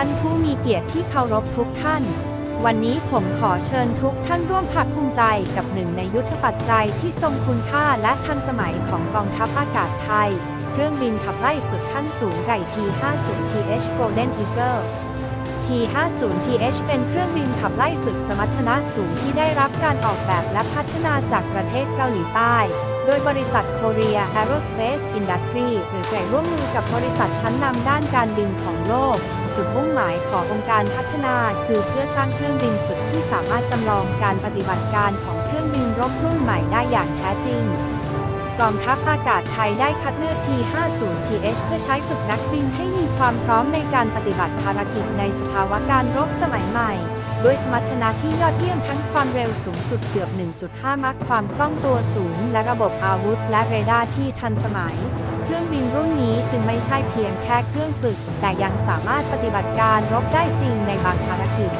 ท่านผู้มีเกียรติที่เคารพทุกท่าน วันนี้ผมขอเชิญทุกท่านร่วมภาคภูมิใจกับหนึ่งในยุทธปัจจัยที่ทรงคุณค่าและทันสมัยของกองทัพอากาศไทย เครื่องบินขับไล่ฝึกขั้นสูงไก่ T-50TH Golden Eagle T-50TH เป็นเครื่องบินขับไล่ฝึกสมรรถนะสูงที่ได้รับการออกแบบและพัฒนาจากประเทศเกาหลีใต้ โดยบริษัท Korea Aerospace Industry หรือไก่ร่วมมือกับบริษัทชั้นนำด้านการบินของโลก จุดมุ่งหมายขององค์การพัฒนา คือเพื่อสร้างเครื่องบินฝึกที่สามารถจำลองการปฏิบัติการของเครื่องบินรบรุ่นใหม่ได้อย่างแท้จริงกองทัพอากาศไทยได้คัดเลือก T-50TH เพื่อใช้ฝึกนักบินให้มีความพร้อมในการปฏิบัติภารกิจในสภาวะการรบสมัยใหม่ ด้วยสมรรถนะที่ยอดเยี่ยมทั้งความเร็วสูงสุดเกือบ 1.5 มัคความคล่องตัวสูง และระบบอาวุธและเรดาร์ที่ทันสมัย เครื่องบินรุ่นนี้จึงไม่ใช่เพียงแค่เครื่องฝึก แต่ยังสามารถปฏิบัติการรบได้จริงในบางภารกิจ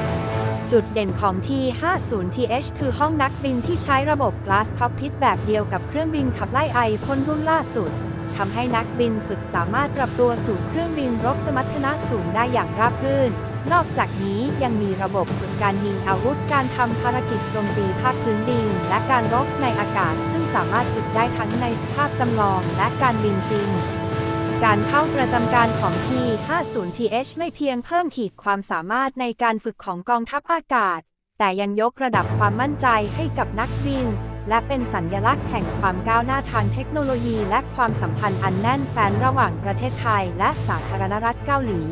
จุดเด่นของ T-50TH คือห้องนักบินที่ใช้ระบบ Glass Cockpit แบบเดียวกับเครื่องบินขับไล่ไอพ่นรุ่นล่าสุดทำให้นักบินฝึกสามารถปรับตัวสู่เครื่องบินรบสมรรถนะสูงได้อย่างราบรื่น นอกจากนี้ยังมีระบบฝึกการยิงอาวุธการทำภารกิจโจมตีภาคพื้นดิน และการรบในอากาศ ซึ่งสามารถฝึกได้ทั้งในสภาพจำลองและการบินจริง การเข้าประจำการของ T-50TH ไม่เพียงเพิ่มขีดความสามารถในการฝึกของกองทัพอากาศ แต่ยังยกระดับความมั่นใจให้กับนักบิน และเป็นสัญญลักษณ์แห่งความก้าวหน้าทางเทคโนโลยี และความสัมพันธ์อันแน่นแฟ้นระหว่างประเทศไทย และสาธารณรัฐเกาหลี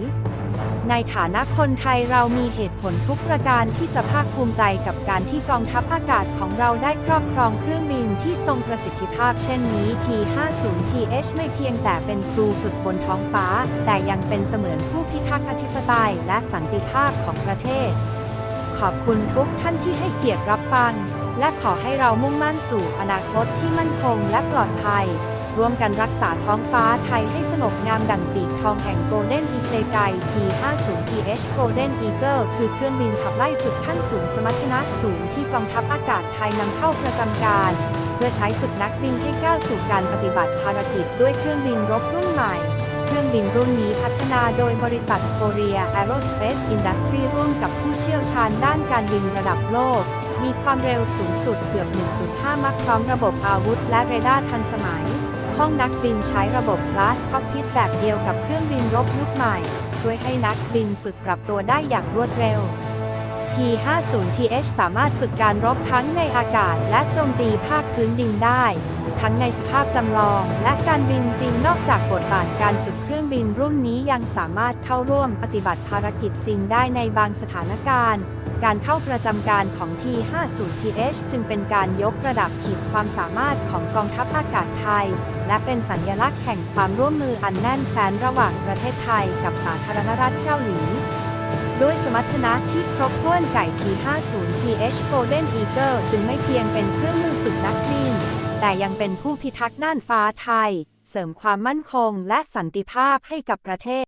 ในฐานะคนไทยเรามีเหตุผลทุกประการที่จะภาคภูมิใจกับการที่กองทัพอากาศของเราได้ครอบครองเครื่องบินที่ทรงประสิทธิภาพเช่นนี้ T-50TH ไม่เพียงแต่เป็นครูฝึกบนท้องฟ้า แต่ยังเป็นเสมือนผู้พิทักษ์อธิปไตยและสันติภาพของประเทศ ขอบคุณทุกท่านที่ให้เกียรติรับฟัง และขอให้เรามุ่งมั่นสู่อนาคตที่มั่นคงและปลอดภัย ร่วมกันรักษาท้องฟ้าไทยให้สงบงามดั่งปีกทองแห่ง Golden Eagle ไก T-50TH Golden Eagle คือเครื่องบินขับไล่ฝึกขั้นสูงสมรรถนะสูงที่กองทัพอากาศไทยนำเข้าประจำการ เพื่อใช้ฝึกนักบินให้ก้าวสู่การปฏิบัติภารกิจด้วยเครื่องบินรบรุ่นใหม่เครื่องบินรุ่นนี้พัฒนาโดยบริษัท Korea Aerospace Industry ร่วมกับผู้เชี่ยวชาญด้านการบินระดับโลก มีความเร็วสูงสุดเกือบ 1.5 มัคพร้อมระบบอาวุธและเรดาร์ทันสมัย ห้องนักบินใช้ระบบ Glass Cockpit แบบเดียวกับเครื่องบินรบยุคใหม่ ช่วยให้นักบินฝึกปรับตัวได้อย่างรวดเร็ว T-50TH สามารถฝึกการรบทั้งในอากาศ และโจมตีภาคพื้นดินได้ ทั้งในสภาพจำลองและการบินจริงนอกจากบทบาทการฝึกเครื่องบินรุ่นนี้ยังสามารถเข้าร่วมปฏิบัติภารกิจจริงได้ในบางสถานการณ์ การเข้าประจำการของ T-50TH จึงเป็นการยกระดับขีดความสามารถของกองทัพอากาศไทย และเป็นสัญญลักษณ์แห่งความร่วมมืออันแน่นแฟ้นระหว่างประเทศไทยกับสาธารณรัฐเกาหลีด้วยสมรรถนะที่ครบถ้วนไก่ T-50TH Golden Eagle จึงไม่เพียงเป็นเครื่องมือฝึกนักบิน แต่ยังเป็นผู้พิทักษ์น่านฟ้าไทย เสริมความมั่นคงและสันติภาพให้กับประเทศ